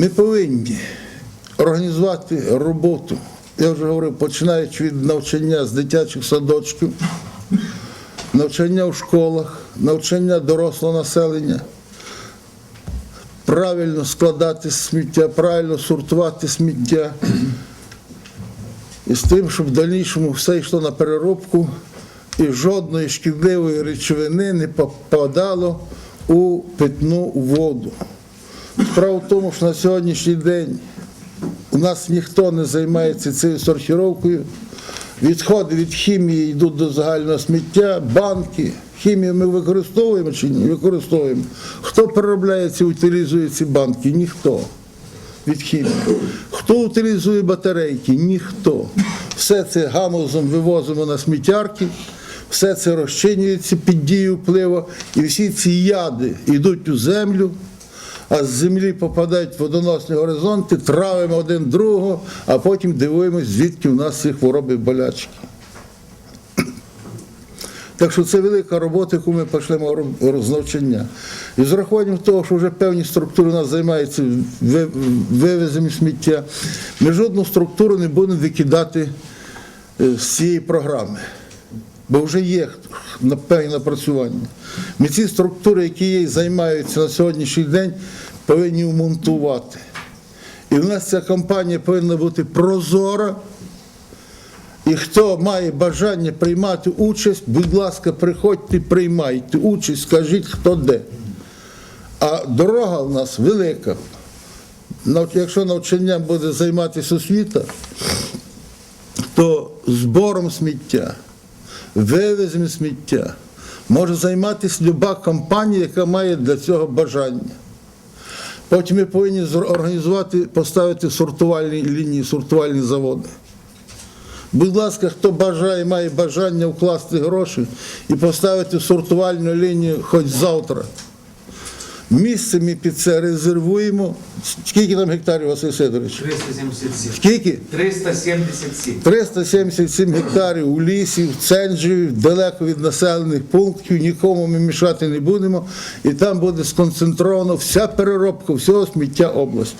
Ми повинні організувати роботу. Я вже говорив, починаючи від навчання з дитячих садочків, навчання в школах, навчання дорослого населення, правильно складати сміття, правильно сортувати сміття. І з тим, щоб в дальнішому все йшло на переробку і жодної шкідливої речовини не попадало у питну воду. Справа в тому, що на сьогоднішній день у нас ніхто не займається цією сортировкою. Відходи від хімії йдуть до загального сміття, банки. Хімію ми використовуємо чи ні? Використовуємо. Хто переробляє ці, утилізує ці банки? Ніхто від хімії. Хто утилізує батарейки? Ніхто. Все це гамузом вивозимо на сміттярки, все це розчинюється під дією впливу, і всі ці яди йдуть у землю, а з землі попадають водоносні горизонти, травимо один другого, а потім дивуємось, звідки в нас ці хвороби болячки. Так що це велика робота, яку ми почнемо навчання. І з урахуванням того, що вже певні структури у нас займаються ви- вивезенням сміття, ми жодну структуру не будемо викидати е, з цієї програми. Бо вже є на певні напрацювання. Ми ці структури, які є займаються на сьогоднішній день, повинні вмонтувати. І в нас ця кампанія повинна бути прозора. І хто має бажання приймати участь, будь ласка, приходьте, приймайте участь, скажіть, хто де. А дорога в нас велика. Якщо навчанням буде займатися освіта, то збором сміття, вивезенням сміття може займатися люба компанія, яка має для цього бажання. Потім ми повинні організувати, поставити сортувальні лінії, сортувальні заводи. Будь ласка, хто бажає, має бажання вкласти гроші і поставити сортувальну лінію хоч завтра. Місце ми під це резервуємо. Скільки там гектарів, Василь Сидорович? 377. Скільки? 377. 377 гектарів у лісі, в ценджі, далеко від населених пунктів, нікому ми мішати не будемо. І там буде сконцентровано вся переробка всього сміття області.